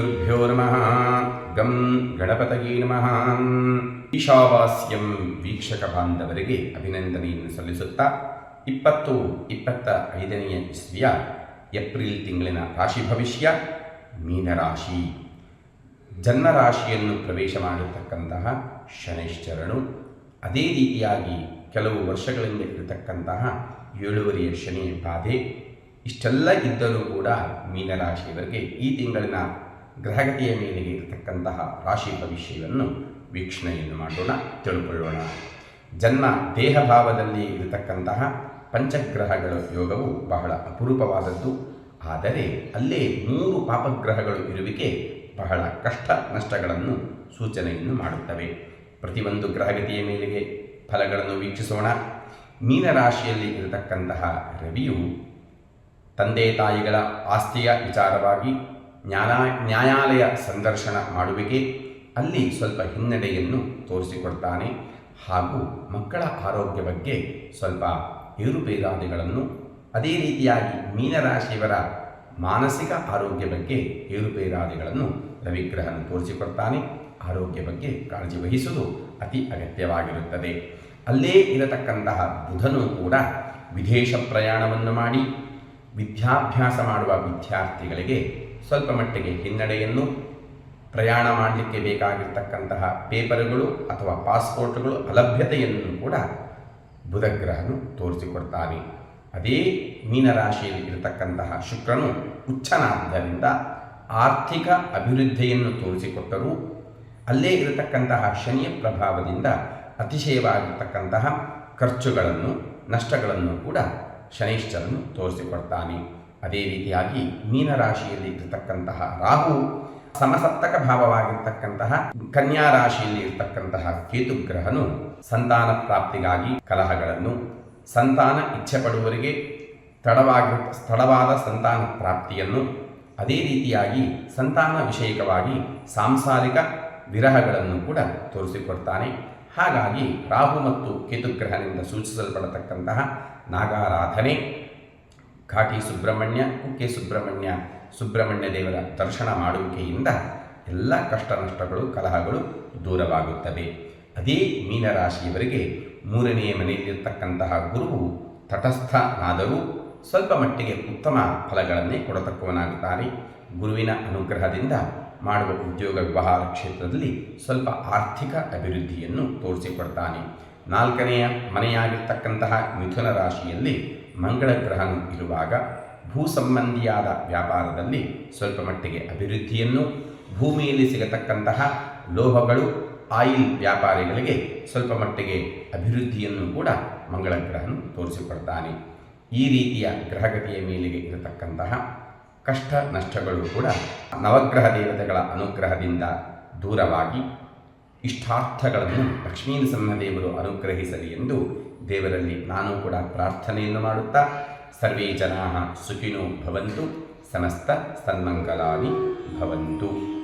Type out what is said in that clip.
ಗುರುಭ್ಯೋ ನಮಃ ಗಂ ಗಣಪತಯೇ ನಮಃ ಈಶಾವಾಸ್ಯಂ ವೀಕ್ಷಕ ಬಾಂಧವರಿಗೆ ಅಭಿನಂದನೆಯನ್ನು ಸಲ್ಲಿಸುತ್ತಾ ಇಪ್ಪತ್ತು, ಇಪ್ಪತ್ತ ಐದನೆಯ ಇಸ್ವಿಯ ಏಪ್ರಿಲ್ ತಿಂಗಳಿನ ರಾಶಿ ಭವಿಷ್ಯ, ಮೀನರಾಶಿ. ಜನ್ಮರಾಶಿಯನ್ನು ಪ್ರವೇಶ ಮಾಡಿರ್ತಕ್ಕಂತಹ ಶನೈಶ್ಚರನು ಅದೇ ರೀತಿಯಾಗಿ ಕೆಲವು ವರ್ಷಗಳಿಂದ ಇರತಕ್ಕಂತಹ ಏಳುವರೆಯ ಶನಿಯ ಬಾಧೆ, ಇಷ್ಟೆಲ್ಲ ಇದ್ದರೂ ಕೂಡ ಮೀನರಾಶಿಯವರಿಗೆ ಈ ತಿಂಗಳಿನ ಗ್ರಹಗತಿಯ ಮೇಲೆ ಇರತಕ್ಕಂತಹ ರಾಶಿ ಭವಿಷ್ಯವನ್ನು ವೀಕ್ಷಣೆಯನ್ನು ಮಾಡೋಣ, ತಿಳ್ಕೊಳ್ಳೋಣ. ಜನ್ಮ ದೇಹ ಭಾವದಲ್ಲಿ ಇರತಕ್ಕಂತಹ ಪಂಚಗ್ರಹಗಳ ಯೋಗವು ಬಹಳ ಅಪರೂಪವಾದದ್ದು. ಆದರೆ ಅಲ್ಲೇ ಮೂರು ಪಾಪಗ್ರಹಗಳು ಇರುವಿಕೆ ಬಹಳ ಕಷ್ಟ ನಷ್ಟಗಳನ್ನು ಸೂಚನೆಯನ್ನು ಮಾಡುತ್ತವೆ. ಪ್ರತಿಯೊಂದು ಗ್ರಹಗತಿಯ ಮೇಲೆಗೆ ಫಲಗಳನ್ನು ವೀಕ್ಷಿಸೋಣ. ಮೀನರಾಶಿಯಲ್ಲಿ ಇರತಕ್ಕಂತಹ ರವಿಯು ತಂದೆ ತಾಯಿಗಳ ಆಸ್ತಿಯ ವಿಚಾರವಾಗಿ ನ್ಯಾಯ ನ್ಯಾಯಾಲಯ ಸಂದರ್ಶನ ಮಾಡುವಿಕೆ ಅಲ್ಲಿ ಸ್ವಲ್ಪ ಹಿನ್ನಡೆಯನ್ನು ತೋರಿಸಿಕೊಡ್ತಾನೆ ಹಾಗೂ ಮಕ್ಕಳ ಆರೋಗ್ಯ ಬಗ್ಗೆ ಸ್ವಲ್ಪ ಏರುಪೇರಾದಿಗಳನ್ನು ಅದೇ ರೀತಿಯಾಗಿ ಮೀನರಾಶಿಯವರ ಮಾನಸಿಕ ಆರೋಗ್ಯ ಬಗ್ಗೆ ಏರುಪೇರಾದಿಗಳನ್ನು ರವಿಗ್ರಹನು ತೋರಿಸಿಕೊಡ್ತಾನೆ. ಆರೋಗ್ಯ ಬಗ್ಗೆ ಕಾಳಜಿ ವಹಿಸುವುದು ಅತಿ ಅಗತ್ಯವಾಗಿರುತ್ತದೆ. ಅಲ್ಲೇ ಇರತಕ್ಕಂತಹ ಬುಧನು ಕೂಡ ವಿದೇಶ ಪ್ರಯಾಣವನ್ನು ಮಾಡಿ ವಿದ್ಯಾಭ್ಯಾಸ ಮಾಡುವ ವಿದ್ಯಾರ್ಥಿಗಳಿಗೆ ಸ್ವಲ್ಪ ಮಟ್ಟಿಗೆ ಹಿನ್ನಡೆಯನ್ನು ಪ್ರಯಾಣ ಮಾಡಲಿಕ್ಕೆ ಬೇಕಾಗಿರ್ತಕ್ಕಂತಹ ಪೇಪರ್ಗಳು ಅಥವಾ ಪಾಸ್ಪೋರ್ಟ್ಗಳು ಅಲಭ್ಯತೆಯನ್ನು ಕೂಡ ಬುಧಗ್ರಹನು ತೋರಿಸಿಕೊಡ್ತಾನೆ. ಅದೇ ಮೀನರಾಶಿಯಲ್ಲಿ ಇರತಕ್ಕಂತಹ ಶುಕ್ರನು ಉಚ್ಚನಾದ್ದರಿಂದ ಆರ್ಥಿಕ ಅಭಿವೃದ್ಧಿಯನ್ನು ತೋರಿಸಿಕೊಟ್ಟರೂ ಅಲ್ಲೇ ಇರತಕ್ಕಂತಹ ಶನಿಯ ಪ್ರಭಾವದಿಂದ ಅತಿಶಯವಾಗಿರ್ತಕ್ಕಂತಹ ಖರ್ಚುಗಳನ್ನು, ನಷ್ಟಗಳನ್ನು ಕೂಡ ಶನೈಶ್ಚರನು ತೋರಿಸಿಕೊಡ್ತಾನೆ. ಅದೇ ರೀತಿಯಾಗಿ ಮೀನರಾಶಿಯಲ್ಲಿ ಇರತಕ್ಕಂತಹ ರಾಹು ಸಮಸಪ್ತಕ ಭಾವವಾಗಿರ್ತಕ್ಕಂತಹ ಕನ್ಯಾ ರಾಶಿಯಲ್ಲಿ ಇರತಕ್ಕಂತಹ ಕೇತುಗ್ರಹನು ಸಂತಾನ ಪ್ರಾಪ್ತಿಗಾಗಿ ಕಲಹಗಳನ್ನು ಸಂತಾನ ಇಚ್ಛೆ ಪಡುವವರಿಗೆ ತಡವಾಗಿ ತಡವಾದ ಸಂತಾನ ಪ್ರಾಪ್ತಿಯನ್ನು ಅದೇ ರೀತಿಯಾಗಿ ಸಂತಾನ ವಿಷಯಕವಾಗಿ ಸಾಂಸಾರಿಕ ವಿರಹಗಳನ್ನು ಕೂಡ ತೋರಿಸಿಕೊಡ್ತಾನೆ. ಹಾಗಾಗಿ ರಾಹು ಮತ್ತು ಕೇತುಗ್ರಹನಿಂದ ಸೂಚಿಸಲ್ಪಡತಕ್ಕಂತಹ ನಾಗಾರಾಧನೆ ಘಾಟಿ ಸುಬ್ರಹ್ಮಣ್ಯ, ಕುಕ್ಕೆ ಸುಬ್ರಹ್ಮಣ್ಯ ಸುಬ್ರಹ್ಮಣ್ಯ ದೇವರ ದರ್ಶನ ಮಾಡುವಿಕೆಯಿಂದ ಎಲ್ಲ ಕಷ್ಟ ನಷ್ಟಗಳು, ಕಲಹಗಳು ದೂರವಾಗುತ್ತವೆ. ಅದೇ ಮೀನರಾಶಿಯವರಿಗೆ ಮೂರನೆಯ ಮನೆಯಲ್ಲಿರ್ತಕ್ಕಂತಹ ಗುರುವು ತಟಸ್ಥನಾದರೂ ಸ್ವಲ್ಪ ಮಟ್ಟಿಗೆ ಉತ್ತಮ ಫಲಗಳನ್ನೇ ಕೊಡತಕ್ಕವನಾಗುತ್ತಾನೆ ಗುರುವಿನ ಅನುಗ್ರಹದಿಂದ ಮಾಡುವ ಉದ್ಯೋಗ ವ್ಯವಹಾರ ಕ್ಷೇತ್ರದಲ್ಲಿ ಸ್ವಲ್ಪ ಆರ್ಥಿಕ ಅಭಿವೃದ್ಧಿಯನ್ನು ತೋರಿಸಿಕೊಡ್ತಾನೆ. ನಾಲ್ಕನೆಯ ಮನೆಯಾಗಿರ್ತಕ್ಕಂತಹ ಮಿಥುನ ರಾಶಿಯಲ್ಲಿ ಮಂಗಳ ಗ್ರಹನು ಇರುವಾಗ ಭೂ ಸಂಬಂಧಿಯಾದ ವ್ಯಾಪಾರದಲ್ಲಿ ಸ್ವಲ್ಪ ಮಟ್ಟಿಗೆ ಅಭಿವೃದ್ಧಿಯನ್ನು, ಭೂಮಿಯಲ್ಲಿ ಸಿಗತಕ್ಕಂತಹ ಲೋಹಗಳು, ಆಯಿಲ್ ವ್ಯಾಪಾರಿಗಳಿಗೆ ಸ್ವಲ್ಪ ಮಟ್ಟಿಗೆ ಅಭಿವೃದ್ಧಿಯನ್ನು ಕೂಡ ಮಂಗಳ ಗ್ರಹನು ತೋರಿಸಿಕೊಡ್ತಾನೆ. ಈ ರೀತಿಯ ಗ್ರಹಗತಿಯ ಮೇಲೆಗೆ ಇರತಕ್ಕಂತಹ ಕಷ್ಟ ನಷ್ಟಗಳು ಕೂಡ ನವಗ್ರಹ ದೇವತೆಗಳ ಅನುಗ್ರಹದಿಂದ ದೂರವಾಗಿ ಇಷ್ಟಾರ್ಥಗಳನ್ನು ಲಕ್ಷ್ಮೀ ನರಸಿಂಹದೇವರು ಅನುಗ್ರಹಿಸಲಿ ಎಂದು ದೇವರಲ್ಲಿ ನಾನು ಕೂಡ ಪ್ರಾರ್ಥನೆಯನ್ನು ಮಾಡುತ್ತಾ, ಸರ್ವೇ ಜನಾ ಸುಖಿನೋ ಭವಂತು, ಸಮಸ್ತ ಸನ್ಮಂಗಲಾನಿ ಭವಂತು.